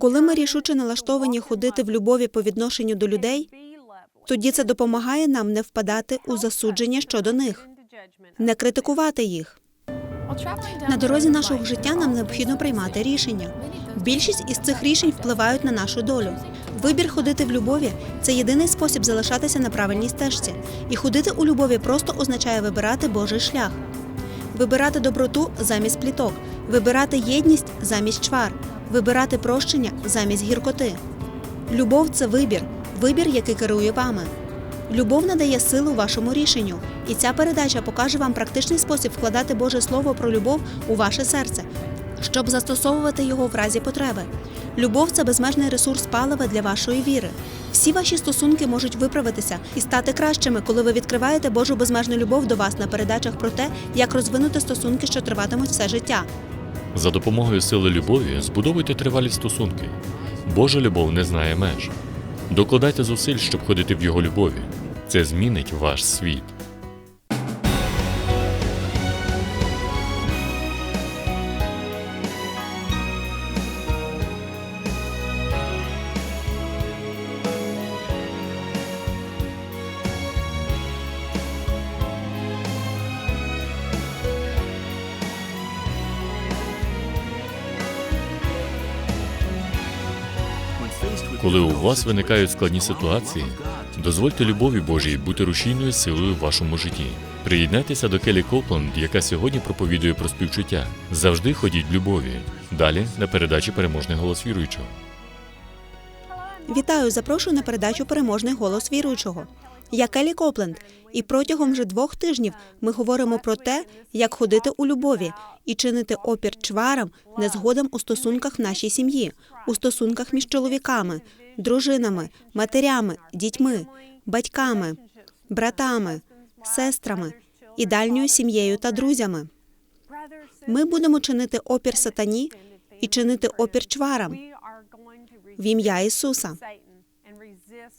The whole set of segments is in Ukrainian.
Коли ми рішуче налаштовані ходити в любові по відношенню до людей, тоді це допомагає нам не впадати у засудження щодо них, не критикувати їх. На дорозі нашого життя нам необхідно приймати рішення. Більшість із цих рішень впливають на нашу долю. Вибір ходити в любові це єдиний спосіб залишатися на правильній стежці. І ходити у любові просто означає вибирати Божий шлях, вибирати доброту замість пліток, вибирати єдність замість чвар, вибирати прощення замість гіркоти. Любов це вибір, вибір, який керує вами. Любов надає силу вашому рішенню, і ця передача покаже вам практичний спосіб вкладати Боже Слово про любов у ваше серце, щоб застосовувати його в разі потреби. Любов це безмежний ресурс палива для вашої віри. Всі ваші стосунки можуть виправитися і стати кращими, коли ви відкриваєте Божу безмежну любов до вас на передачах про те, як розвинути стосунки, що триватимуть все життя. За допомогою сили любові збудовуйте тривалі стосунки. Божа любов не знає меж. Докладайте зусиль, щоб ходити в його любові. Це змінить ваш світ. Вас виникають складні ситуації, дозвольте любові Божій бути рушійною силою в вашому житті. Приєднайтеся до Келі Копланд, яка сьогодні проповідує про співчуття. Завжди ходіть любові. Далі на передачі переможний голос віруючого. Вітаю, запрошую на передачу Переможний голос віруючого. Я Келі Копленд, і протягом вже двох тижнів ми говоримо про те, як ходити у любові і чинити опір чварам, незгодам у стосунках в нашій сім'ї, у стосунках між чоловіками, дружинами, матерями, дітьми, батьками, братами, сестрами і дальньою сім'єю та друзями. Ми будемо чинити опір сатані і чинити опір чварам в ім'я Ісуса.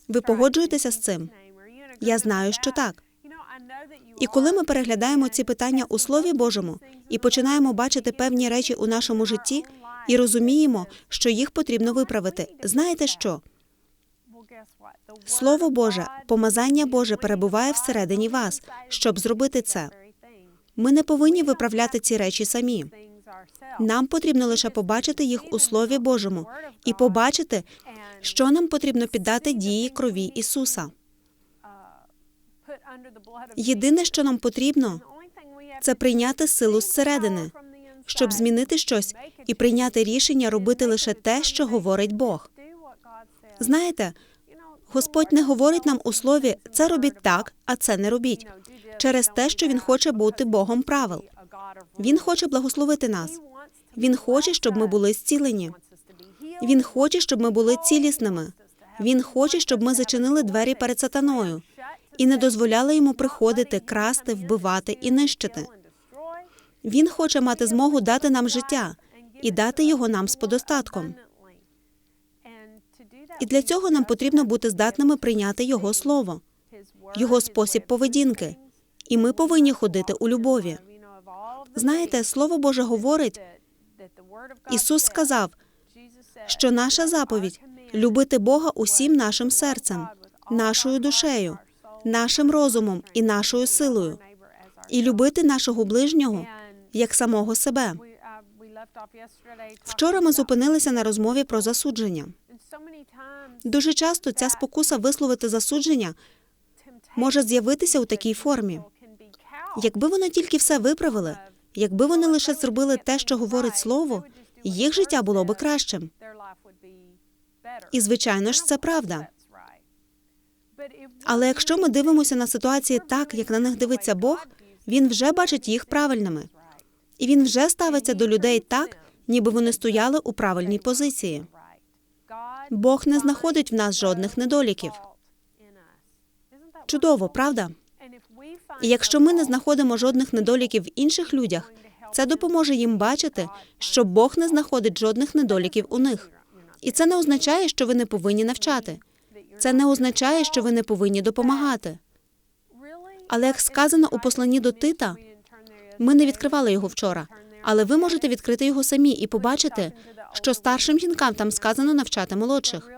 Ви погоджуєтеся з цим? Я знаю, що так. І коли ми переглядаємо ці питання у Слові Божому і починаємо бачити певні речі у нашому житті і розуміємо, що їх потрібно виправити, знаєте що? Слово Боже, помазання Боже перебуває всередині вас, щоб зробити це. Ми не повинні виправляти ці речі самі. Нам потрібно лише побачити їх у Слові Божому і побачити, що нам потрібно піддати дії крові Ісуса. Єдине, що нам потрібно, це прийняти силу зсередини, щоб змінити щось і прийняти рішення робити лише те, що говорить Бог. Знаєте, Господь не говорить нам у слові це робіть так, а це не робіть через те, що він хоче бути Богом правил. Він хоче благословити нас. Він хоче, щоб ми були зцілені. Він хоче, щоб ми були цілісними. Він хоче, щоб ми зачинили двері перед сатаною і не дозволяли йому приходити, красти, вбивати і нищити. Він хоче мати змогу дати нам життя і дати його нам з подостатком. І для цього нам потрібно бути здатними прийняти його слово, його спосіб поведінки. І ми повинні ходити у любові. Знаєте, слово Боже говорить, Ісус сказав, що наша заповідь любити Бога усім нашим серцем, нашою душею, нашим розумом і нашою силою, і любити нашого ближнього як самого себе. Вчора ми зупинилися на розмові про засудження. Дуже часто ця спокуса висловити засудження може з'явитися у такій формі. Якби вони тільки все виправили, якби вони лише зробили те, що говорить слово, їх життя було би кращим. І звичайно ж, це правда. Але якщо ми дивимося на ситуації так, як на них дивиться Бог, він вже бачить їх правильними, і він вже ставиться до людей так, ніби вони стояли у правильній позиції. Бог не знаходить в нас жодних недоліків. Чудово, правда? І якщо ми не знаходимо жодних недоліків в інших людях, це допоможе їм бачити, що Бог не знаходить жодних недоліків у них. І це не означає, що ви не повинні навчати. Це не означає, що ви не повинні допомагати. Але як сказано у посланні до Тита, ми не відкривали його вчора, але ви можете відкрити його самі і побачити, що старшим жінкам там сказано навчати молодших.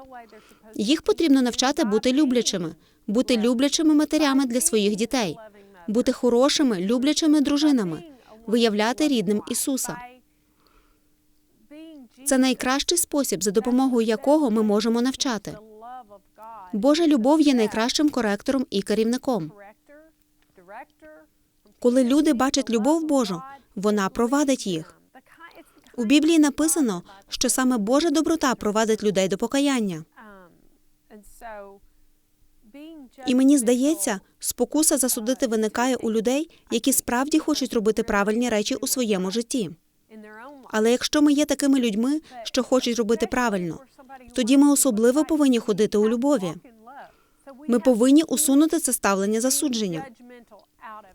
Їх потрібно навчати бути люблячими, бути люблячими матерями для своїх дітей, бути хорошими, люблячими дружинами, виявляти рідним Ісуса. Це найкращий спосіб, за допомогою якого ми можемо навчати. Божа любов є найкращим коректором і керівником. Коли люди бачать любов Божу, вона провадить їх. У Біблії написано, що саме Божа доброта провадить людей до покаяння. І мені здається, спокуса засудити виникає у людей, які справді хочуть робити правильні речі у своєму житті. Але якщо ми є такими людьми, що хочуть робити правильно, тоді ми особливо повинні ходити у любові. Ми повинні усунути це ставлення засудження.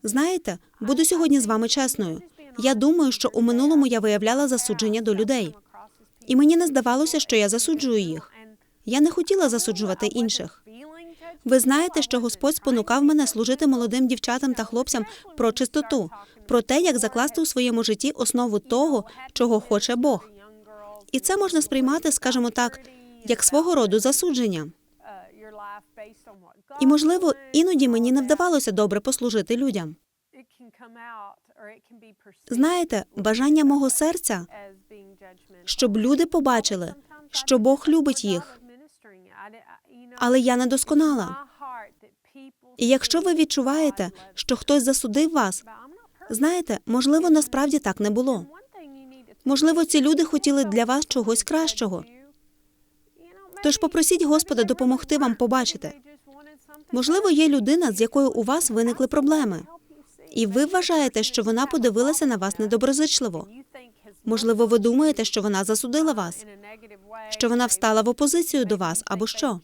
Знаєте, буду сьогодні з вами чесною. Я думаю, що у минулому я виявляла засудження до людей, і мені не здавалося, що я засуджую їх. Я не хотіла засуджувати інших. Ви знаєте, що Господь спонукав мене служити молодим дівчатам та хлопцям про чистоту, про те, як закласти у своєму житті основу того, чого хоче Бог. І це можна сприймати, скажімо так, як свого роду засудження. І можливо, іноді мені не вдавалося добре послужити людям. Знаєте, бажання мого серця, щоб люди побачили, що Бог любить їх, але я не досконала. І якщо ви відчуваєте, що хтось засудив вас, знаєте, можливо, насправді так не було. Можливо, ці люди хотіли для вас чогось кращого. Тож попросіть Господа допомогти вам побачити. Можливо, є людина, з якою у вас виникли проблеми, і ви вважаєте, що вона подивилася на вас недоброзичливо. Можливо, ви думаєте, що вона засудила вас, що вона встала в опозицію до вас або що.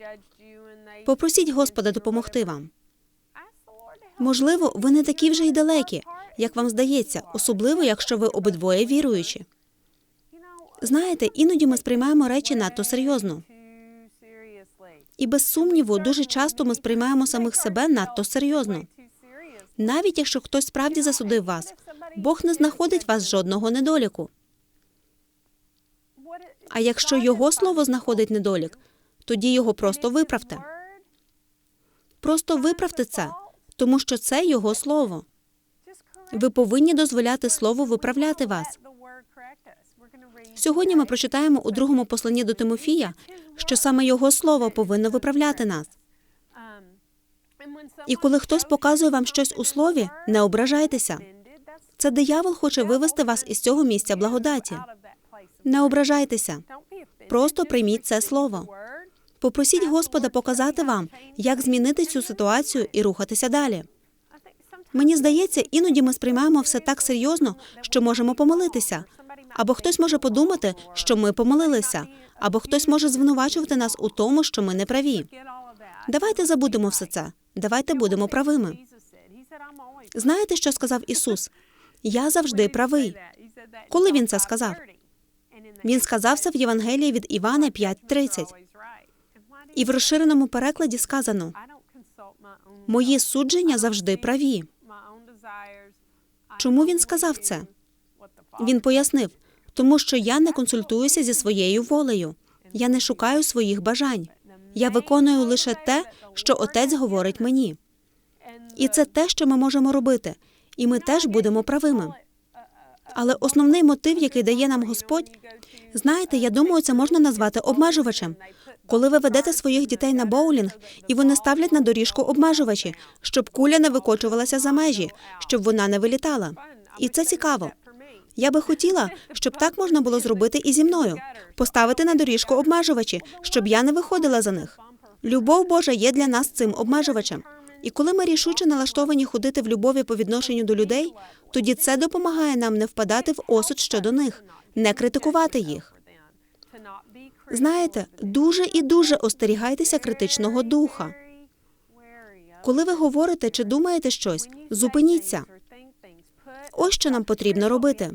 Попросіть Господа допомогти вам. Можливо, ви не такі вже й далекі, як вам здається, особливо якщо ви обидвоє віруючі. Знаєте, іноді ми сприймаємо речі надто серйозно. І без сумніву, дуже часто ми сприймаємо самих себе надто серйозно. Навіть якщо хтось справді засудив вас, Бог не знаходить вас жодного недоліку. А якщо його слово знаходить недолік, тоді його просто виправте. Просто виправте це, тому що це його слово. Ви повинні дозволяти слову виправляти вас. Сьогодні ми прочитаємо у другому посланні до Тимофія, що саме його слово повинно виправляти нас. І коли хтось показує вам щось у слові, не ображайтеся. Це диявол хоче вивести вас із цього місця благодаті. Не ображайтеся. Просто прийміть це слово. Попросіть Господа показати вам, як змінити цю ситуацію і рухатися далі. Мені здається, іноді ми сприймаємо все так серйозно, що можемо помилитися. Або хтось може подумати, що ми помилилися, або хтось може звинувачувати нас у тому, що ми не праві. Давайте забудемо все це. Давайте будемо правими. Знаєте, що сказав Ісус? Я завжди правий. Коли він це сказав? Він сказав це в Євангелії від Івана 5.30. І в розширеному перекладі сказано: мої судження завжди праві. Чому він сказав це? Він пояснив, тому що я не консультуюся зі своєю волею. Я не шукаю своїх бажань. Я виконую лише те, що отець говорить мені. І це те, що ми можемо робити, і ми теж будемо правими. Але основний мотив, який дає нам Господь, знаєте, я думаю, це можна назвати обмежувачем. Коли ви ведете своїх дітей на боулінг, і вони ставлять на доріжку обмежувачі, щоб куля не викочувалася за межі, щоб вона не вилітала. І це цікаво. Я би хотіла, щоб так можна було зробити і зі мною, поставити на доріжку обмежувачі, щоб я не виходила за них. Любов Божа є для нас цим обмежувачем. І коли ми рішуче налаштовані ходити в любові по відношенню до людей, тоді це допомагає нам не впадати в осуд щодо них, не критикувати їх. Знаєте, дуже і дуже остерігайтеся критичного духа. Коли ви говорите чи думаєте щось, зупиніться. Ось що нам потрібно робити.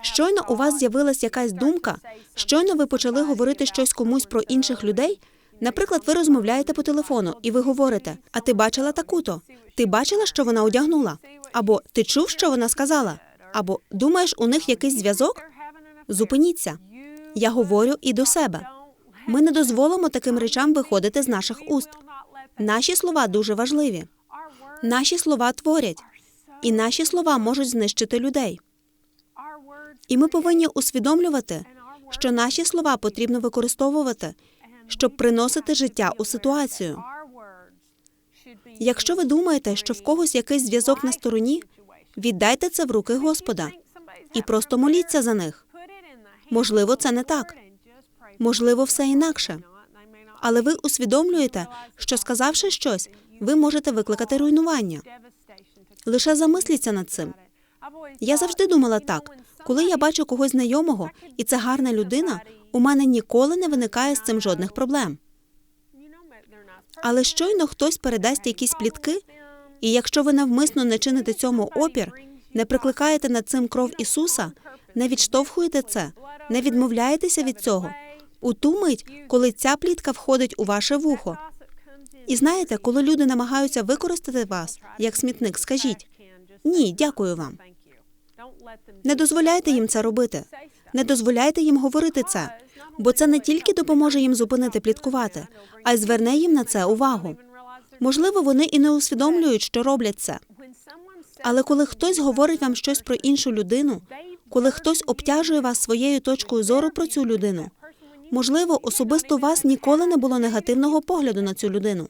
Щойно у вас з'явилась якась думка, щойно ви почали говорити щось комусь про інших людей. Наприклад, ви розмовляєте по телефону, і ви говорите: А ти бачила таку-то? Ти бачила, що вона одягнула? Або ти чув, що вона сказала? Або думаєш, у них якийсь зв'язок? Зупиніться. Я говорю і до себе. Ми не дозволимо таким речам виходити з наших уст. Наші слова дуже важливі. Наші слова творять, і наші слова можуть знищити людей. І ми повинні усвідомлювати, що наші слова потрібно використовувати, щоб приносити життя у ситуацію. Якщо ви думаєте, що в когось якийсь зв'язок на стороні, віддайте це в руки Господа і просто моліться за них. Можливо, це не так. Можливо, все інакше. Але ви усвідомлюєте, що сказавши щось, ви можете викликати руйнування. Лише замисліться над цим. Я завжди думала так: коли я бачу когось знайомого, і це гарна людина, у мене ніколи не виникає з цим жодних проблем. Але щойно хтось передасть якісь плітки, і якщо ви навмисно не чините цьому опір, не прикликаєте над цим кров Ісуса, не відштовхуєте це, не відмовляєтеся від цього. У ту мить, коли ця плітка входить у ваше вухо. І знаєте, коли люди намагаються використати вас як смітник, скажіть ні, дякую вам. Не дозволяйте їм це робити. Не дозволяйте їм говорити це, бо це не тільки допоможе їм зупинити пліткувати, а й зверне їм на це увагу. Можливо, вони і не усвідомлюють, що роблять це. Але коли хтось говорить вам щось про іншу людину, коли хтось обтяжує вас своєю точкою зору про цю людину, можливо, особисто у вас ніколи не було негативного погляду на цю людину.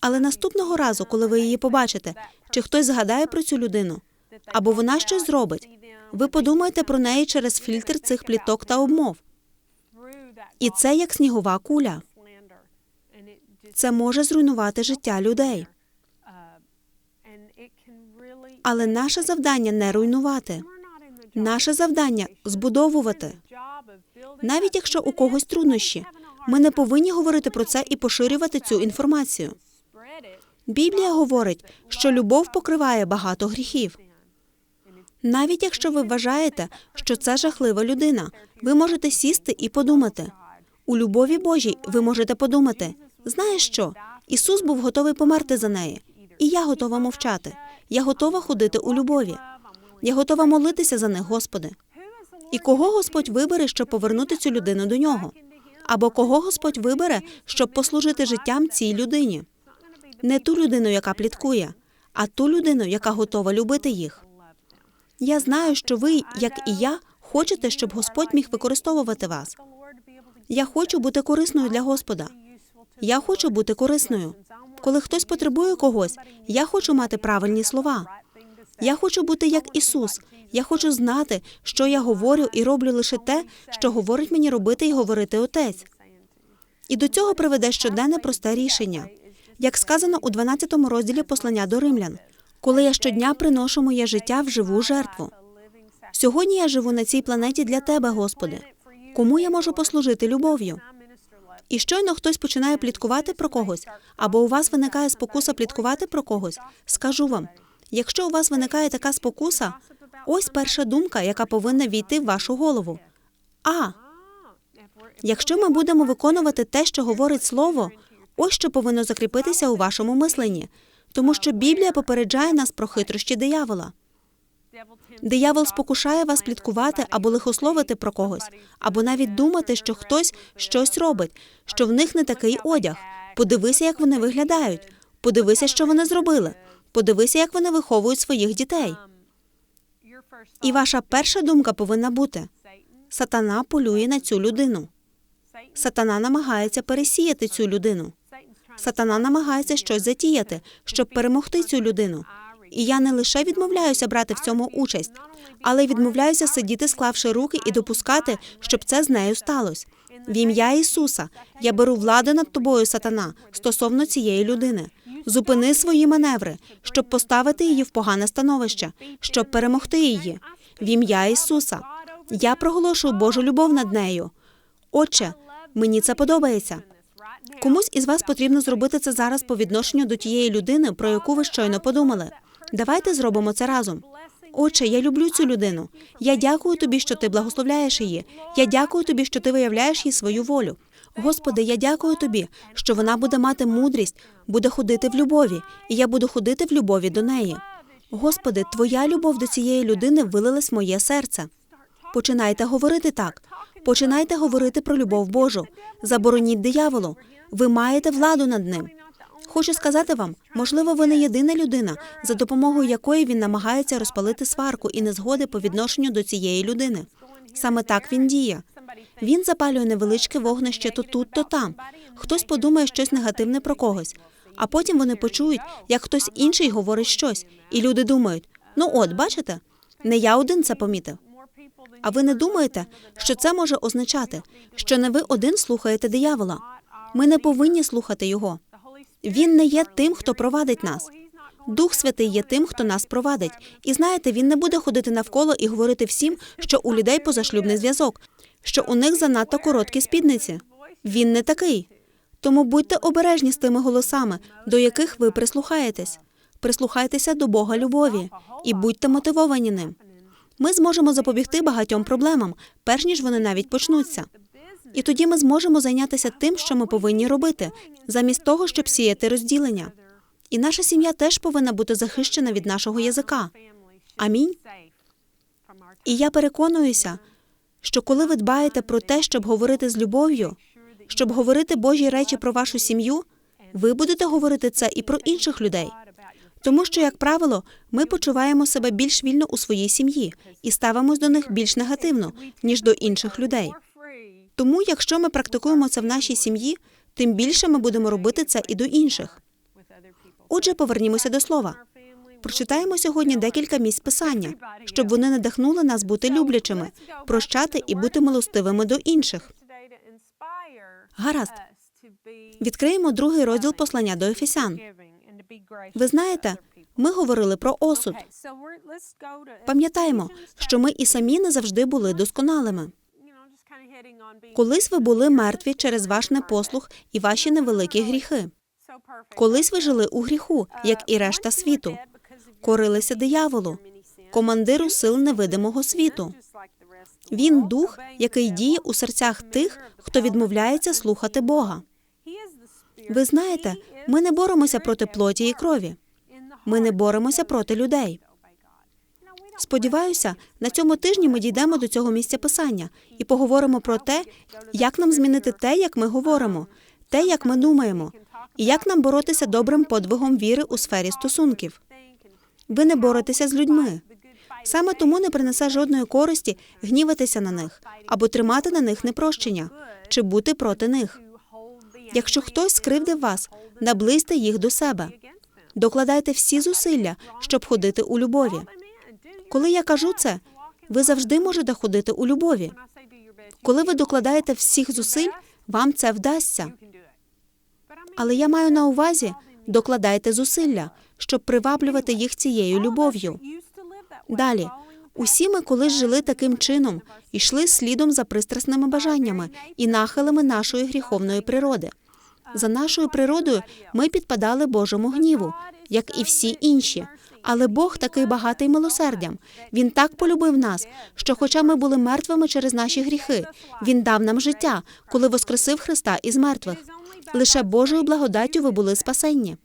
Але наступного разу, коли ви її побачите, чи хтось згадає про цю людину, або вона щось зробить, ви подумаєте про неї через фільтр цих пліток та обмов. І це як снігова куля. Це може зруйнувати життя людей. Але наше завдання не руйнувати. Наше завдання збудовувати. Навіть якщо у когось труднощі, ми не повинні говорити про це і поширювати цю інформацію. Біблія говорить, що любов покриває багато гріхів. Навіть якщо ви вважаєте, що це жахлива людина, ви можете сісти і подумати. У любові Божій ви можете подумати: знаєш що? Ісус був готовий померти за неї, і я готова мовчати. Я готова ходити у любові. Я готова молитися за них, Господи. І кого Господь вибере, щоб повернути цю людину до нього? Або кого Господь вибере, щоб послужити життям цій людині? Не ту людину, яка пліткує, а ту людину, яка готова любити їх. Я знаю, що ви, як і я, хочете, щоб Господь міг використовувати вас. Я хочу бути корисною для Господа. Я хочу бути корисною. Коли хтось потребує когось, я хочу мати правильні слова. Я хочу бути як Ісус. Я хочу знати, що я говорю і роблю лише те, що говорить мені робити і говорити Отець. І до цього приведе щоденне просте рішення, як сказано у 12 розділі послання до римлян, коли я щодня приношу моє життя в живу жертву. Сьогодні я живу на цій планеті для тебе, Господи. Кому я можу послужити любов'ю? І щойно хтось починає пліткувати про когось, або у вас виникає спокуса пліткувати про когось, скажу вам: якщо у вас виникає така спокуса, ось перша думка, яка повинна війти в вашу голову. А якщо ми будемо виконувати те, що говорить слово, ось що повинно закріпитися у вашому мисленні, тому що Біблія попереджає нас про хитрощі диявола. Диявол спокушає вас пліткувати або лихословити про когось, або навіть думати, що хтось щось робить, що в них не такий одяг. Подивися, як вони виглядають. Подивися, що вони зробили. Подивися, як вони виховують своїх дітей. І ваша перша думка повинна бути: сатана полює на цю людину. Сатана намагається пересіяти цю людину. Сатана намагається щось затіяти, щоб перемогти цю людину. І я не лише відмовляюся брати в цьому участь, але й відмовляюся сидіти, склавши руки, і допускати, щоб це з нею сталося. В ім'я Ісуса я беру владу над тобою, сатана, стосовно цієї людини. Зупини свої маневри, щоб поставити її в погане становище, щоб перемогти її. В ім'я Ісуса. Я проголошую Божу любов над нею. Отче, мені це подобається. Комусь із вас потрібно зробити це зараз по відношенню до тієї людини, про яку ви щойно подумали. Давайте зробимо це разом. Отче, я люблю цю людину. Я дякую тобі, що ти благословляєш її. Я дякую тобі, що ти виявляєш їй свою волю. Господи, я дякую тобі, що вона буде мати мудрість, буде ходити в любові, і я буду ходити в любові до неї. Господи, твоя любов до цієї людини вилилась в моє серце. Починайте говорити так. Починайте говорити про любов Божу. Забороніть дияволу. Ви маєте владу над ним. Хочу сказати вам, можливо, ви не єдина людина, за допомогою якої він намагається розпалити сварку і незгоди по відношенню до цієї людини. Саме так він діє. Він запалює невеличке вогнище то тут, то там. Хтось подумає щось негативне про когось, а потім вони почують, як хтось інший говорить щось, і люди думають: ну от, бачите, не я один це помітив. А ви не думаєте, що це може означати, що не ви один слухаєте диявола? Ми не повинні слухати його. Він не є тим, хто провадить нас. Дух Святий є тим, хто нас провадить. І знаєте, він не буде ходити навколо і говорити всім, що у людей позашлюбний зв'язок, що у них занадто короткі спідниці. Він не такий. Тому будьте обережні з тими голосами, до яких ви прислухаєтесь. Прислухайтеся до Бога любові і будьте мотивовані ним. Ми зможемо запобігти багатьом проблемам, перш ніж вони навіть почнуться. І тоді ми зможемо зайнятися тим, що ми повинні робити, замість того, щоб сіяти розділення. І наша сім'я теж повинна бути захищена від нашого язика. Амінь. І я переконуюся, що коли ви дбаєте про те, щоб говорити з любов'ю, щоб говорити Божі речі про вашу сім'ю, ви будете говорити це і про інших людей. Тому що, як правило, ми почуваємо себе більш вільно у своїй сім'ї і ставимось до них більш негативно, ніж до інших людей. Тому, якщо ми практикуємо це в нашій сім'ї, тим більше ми будемо робити це і до інших. Отже, повернімося до слова. Прочитаємо сьогодні декілька місць писання, щоб вони надихнули нас бути люблячими, прощати і бути милостивими до інших. Гаразд. Відкриємо другий розділ послання до Ефесян. Ви знаєте, ми говорили про осуд. Пам'ятаємо, що ми і самі не завжди були досконалими. Колись ви були мертві через ваш непослух і ваші невеликі гріхи. Колись ви жили у гріху, як і решта світу, корилися дияволу, командиру сил невидимого світу. Він дух, який діє у серцях тих, хто відмовляється слухати Бога. Ви знаєте, ми не боремося проти плоті і крові. Ми не боремося проти людей. Сподіваюся, на цьому тижні ми дійдемо до цього місця писання і поговоримо про те, як нам змінити те, як ми говоримо, те, як ми думаємо, і як нам боротися добрим подвигом віри у сфері стосунків. Ви не боретеся з людьми. Саме тому не принесе жодної користі гніватися на них або тримати на них непрощення чи бути проти них. Якщо хтось скривдив вас, наблизьте їх до себе. Докладайте всі зусилля, щоб ходити у любові. Коли я кажу це, ви завжди можете ходити у любові. Коли ви докладаєте всіх зусиль, вам це вдасться. Але я маю на увазі докладайте зусилля, щоб приваблювати їх цією любов'ю. Далі, усі ми колись жили таким чином, йшли слідом за пристрасними бажаннями і нахилами нашої гріховної природи. За нашою природою ми підпадали Божому гніву, як і всі інші. Але Бог такий багатий милосердям. Він так полюбив нас, що, хоча ми були мертвими через наші гріхи, він дав нам життя, коли воскресив Христа із мертвих. Лише Божою благодаттю ви були спасенні.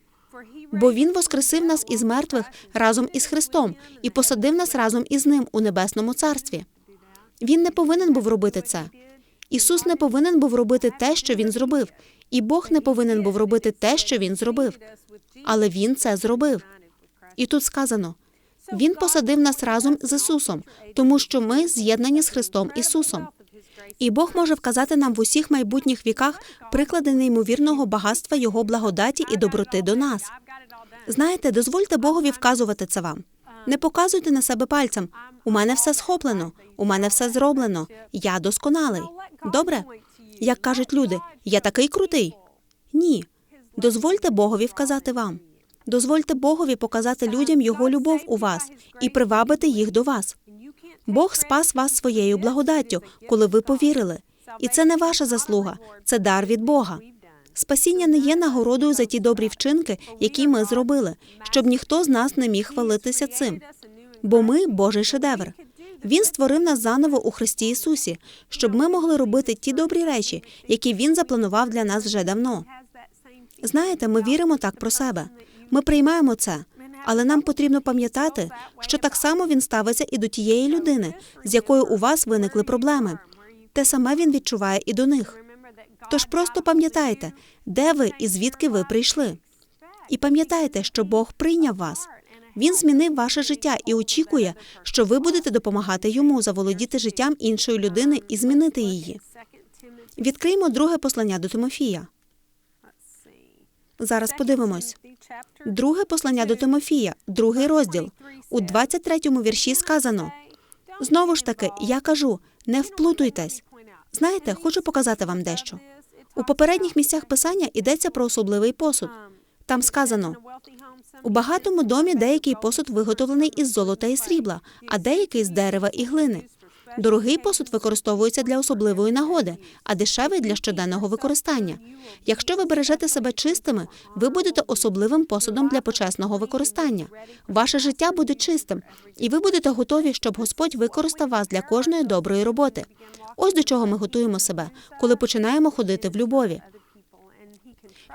Бо він воскресив нас із мертвих разом із Христом і посадив нас разом із ним у небесному царстві. Він не повинен був робити це. Ісус не повинен був робити те, що він зробив, і Бог не повинен був робити те, що він зробив. Але він це зробив. І тут сказано: Він посадив нас разом з Ісусом, тому що ми з'єднані з Христом Ісусом. І Бог може вказати нам в усіх майбутніх віках приклади неймовірного багатства Його благодаті і доброти до нас. Знаєте, дозвольте Богові вказувати це вам. Не показуйте на себе пальцем. У мене все схоплено, у мене все зроблено. Я досконалий. Добре? Як кажуть люди, я такий крутий. Ні. Дозвольте Богові вказати вам. Дозвольте Богові показати людям Його любов у вас і привабити їх до вас. Бог спас вас своєю благодаттю, коли ви повірили. І це не ваша заслуга, це дар від Бога. Спасіння не є нагородою за ті добрі вчинки, які ми зробили, щоб ніхто з нас не міг хвалитися цим. Бо ми Божий шедевр. Він створив нас заново у Христі Ісусі, щоб ми могли робити ті добрі речі, які Він запланував для нас вже давно. Знаєте, ми віримо так про себе. Ми приймаємо це. Але нам потрібно пам'ятати, що так само він ставиться і до тієї людини, з якою у вас виникли проблеми. Те саме він відчуває і до них. Тож просто пам'ятайте, де ви і звідки ви прийшли. І пам'ятайте, що Бог прийняв вас. Він змінив ваше життя і очікує, що ви будете допомагати йому заволодіти життям іншої людини і змінити її. Відкриємо друге послання до Тимофія. Зараз подивимось. Друге послання до Тимофія, другий розділ. У 23-му вірші сказано: знову ж таки, я кажу, не вплутуйтесь. Знаєте, хочу показати вам дещо. У попередніх місцях писання йдеться про особливий посуд. Там сказано: у багатому домі деякий посуд виготовлений із золота і срібла, а деякий з дерева і глини. Дорогий посуд використовується для особливої нагоди, а дешевий для щоденного використання. Якщо ви бережете себе чистими, ви будете особливим посудом для почесного використання. Ваше життя буде чистим, і ви будете готові, щоб Господь використав вас для кожної доброї роботи. Ось до чого ми готуємо себе, коли починаємо ходити в любові.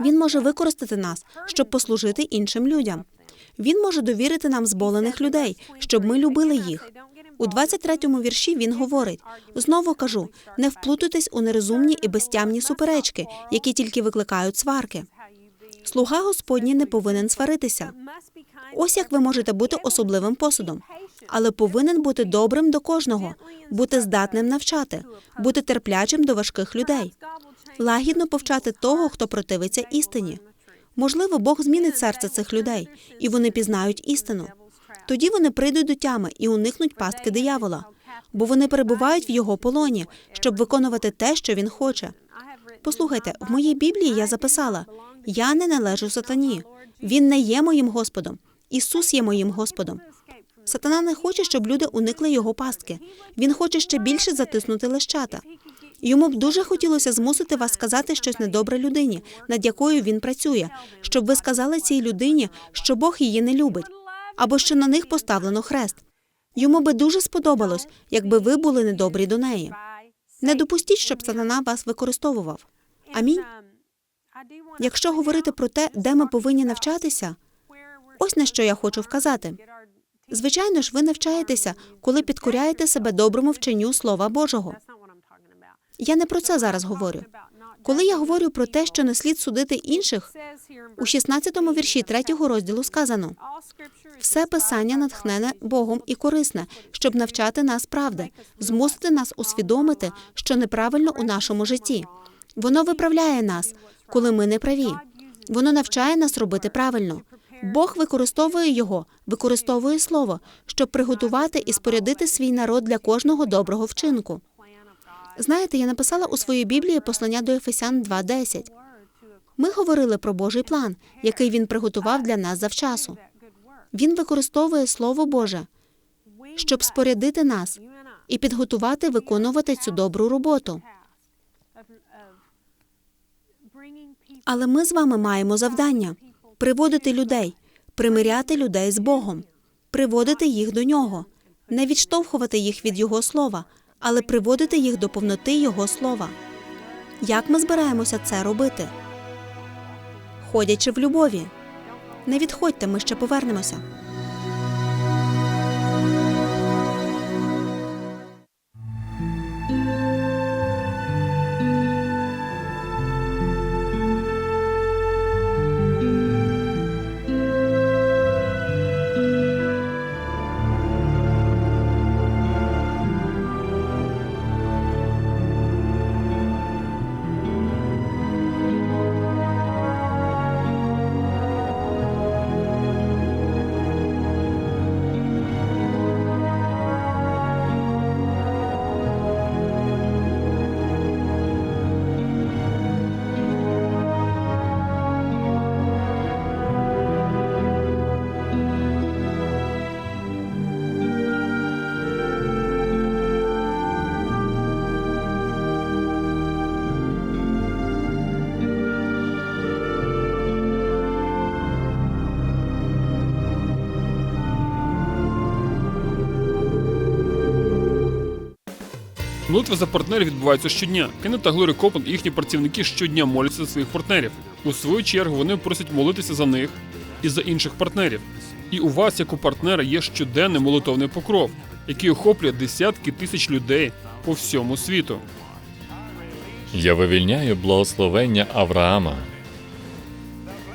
Він може використати нас, щоб послужити іншим людям. Він може довірити нам зболених людей, щоб ми любили їх. У 23-му вірші він говорить: знову кажу, не вплутуйтесь у нерозумні і безтямні суперечки, які тільки викликають сварки. Слуга Господній не повинен сваритися. Ось як ви можете бути особливим посудом, але повинен бути добрим до кожного, бути здатним навчати, бути терплячим до важких людей, лагідно повчати того, хто противиться істині. Можливо, Бог змінить серце цих людей, і вони пізнають істину. Тоді вони прийдуть до тями і уникнуть пастки диявола, бо вони перебувають в його полоні, щоб виконувати те, що він хоче. Послухайте, в моїй Біблії я записала: я не належу сатані. Він не є моїм Господом. Ісус є моїм Господом. Сатана не хоче, щоб люди уникли його пастки. Він хоче ще більше затиснути лещата. Йому б дуже хотілося змусити вас сказати щось недобре людині, над якою він працює, щоб ви сказали цій людині, що Бог її не любить, або що на них поставлено хрест. Йому би дуже сподобалось, якби ви були недобрі до неї. Не допустіть, щоб сатана вас використовував. Амінь. Якщо говорити про те, де ми повинні навчатися, ось на що я хочу вказати. Звичайно ж, ви навчаєтеся, коли підкоряєте себе доброму вченню Слова Божого. Я не про це зараз говорю. Коли я говорю про те, що не слід судити інших, у 16-му вірші 3-го розділу сказано: все писання натхнене Богом і корисне, щоб навчати нас правди, змусити нас усвідомити, що неправильно у нашому житті. Воно виправляє нас, коли ми не праві. Воно навчає нас робити правильно. Бог використовує його, використовує слово, щоб приготувати і спорядити свій народ для кожного доброго вчинку. Знаєте, я написала у своїй Біблії послання до Ефесян 2.10. Ми говорили про Божий план, який він приготував для нас завчасу. Він використовує Слово Боже, щоб спорядити нас і підготувати виконувати цю добру роботу. Але ми з вами маємо завдання приводити людей, примиряти людей з Богом, приводити їх до нього, не відштовхувати їх від Його слова, але приводити їх до повноти Його слова. Як ми збираємося це робити? Ходячи в любові. Не відходьте, ми ще повернемося. Молитва за партнерів відбувається щодня. Кеннет та Глорі Копланд і їхні працівники щодня моляться за своїх партнерів. У свою чергу вони просять молитися за них і за інших партнерів. І у вас, як у партнера, є щоденний молитовний покров, який охоплює десятки тисяч людей по всьому світу. Я вивільняю благословення Авраама.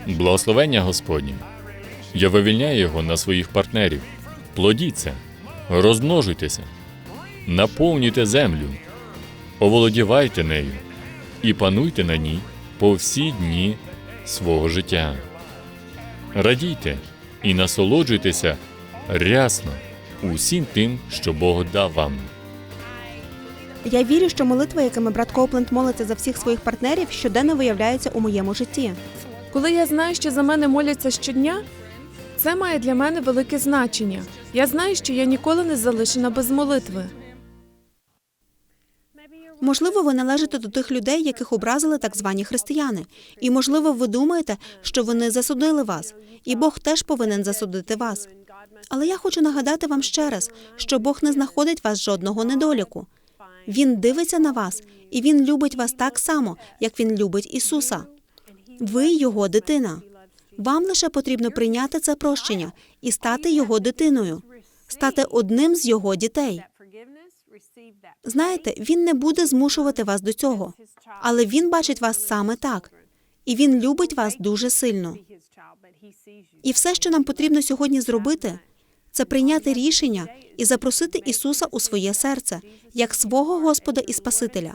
Благословення Господнє. Я вивільняю його на своїх партнерів. Плодіться, розмножуйтеся, наповнюйте землю, оволодівайте нею і пануйте на ній по всі дні свого життя. Радійте і насолоджуйтеся рясно усім тим, що Бог дав вам. Я вірю, що молитва, якими брат Коупленд молиться за всіх своїх партнерів, щоденно виявляється у моєму житті. Коли я знаю, що за мене моляться щодня, це має для мене велике значення. Я знаю, що я ніколи не залишена без молитви. Можливо, ви належите до тих людей, яких образили так звані християни, і можливо, ви думаєте, що вони засудили вас, і Бог теж повинен засудити вас. Але я хочу нагадати вам ще раз, що Бог не знаходить вас жодного недоліку. Він дивиться на вас, і він любить вас так само, як він любить Ісуса. Ви його дитина. Вам лише потрібно прийняти це прощення і стати його дитиною, стати одним з його дітей. Знаєте, він не буде змушувати вас до цього, але він бачить вас саме так, і він любить вас дуже сильно. І все, що нам потрібно сьогодні зробити, це прийняти рішення і запросити Ісуса у своє серце як свого Господа і Спасителя.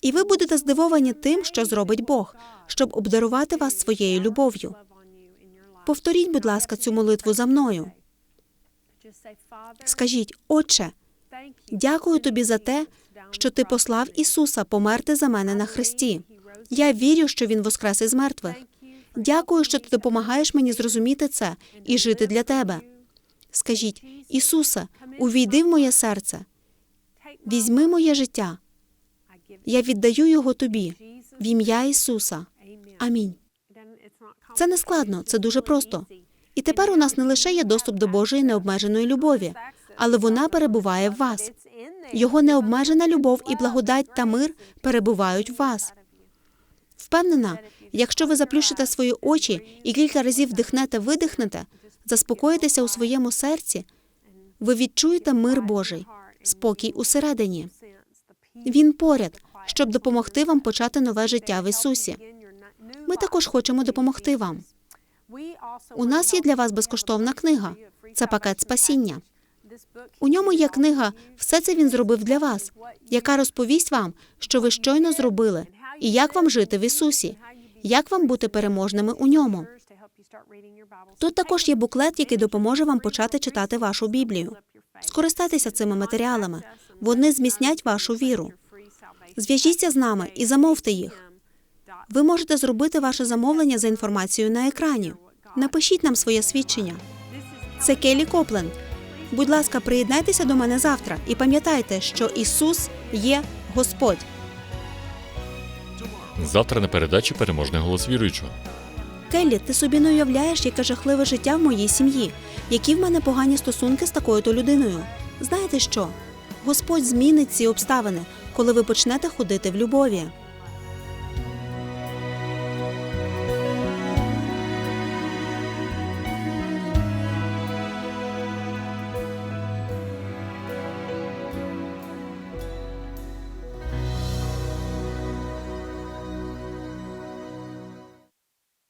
І ви будете здивовані тим, що зробить Бог, щоб обдарувати вас своєю любов'ю. Повторіть, будь ласка, цю молитву за мною. Скажіть, Отче, дякую тобі за те, що ти послав Ісуса померти за мене на хресті. Я вірю, що Він воскрес із мертвих. Дякую, що ти допомагаєш мені зрозуміти це і жити для тебе. Скажіть, Ісусе, увійди в моє серце, візьми моє життя. Я віддаю його тобі в ім'я Ісуса. Амінь. Це не складно, це дуже просто. І тепер у нас не лише є доступ до Божої необмеженої любові, але вона перебуває в вас. Його необмежена любов і благодать та мир перебувають в вас. Впевнена, якщо ви заплющите свої очі і кілька разів вдихнете, видихнете, заспокоїтеся у своєму серці, ви відчуєте мир Божий, спокій усередині. Він поряд, щоб допомогти вам почати нове життя в Ісусі. Ми також хочемо допомогти вам. У нас є для вас безкоштовна книга. Це пакет спасіння. У ньому є книга Все це він зробив для вас, яка розповість вам, що ви щойно зробили, і як вам жити в Ісусі, як вам бути переможними у ньому. Тут також є буклет, який допоможе вам почати читати вашу Біблію. Скористайтеся цими матеріалами. Вони зміцнять вашу віру. Зв'яжіться з нами і замовте їх. Ви можете зробити ваше замовлення за інформацією на екрані. Напишіть нам своє свідчення. Це Келі Копленд. Будь ласка, приєднайтеся до мене завтра і пам'ятайте, що Ісус є Господь. Завтра на передачі переможний голос віруючого. Келлі, ти собі не уявляєш, яке жахливе життя в моїй сім'ї, які в мене погані стосунки з такою то людиною. Знаєте що? Господь змінить ці обставини, коли ви почнете ходити в любові.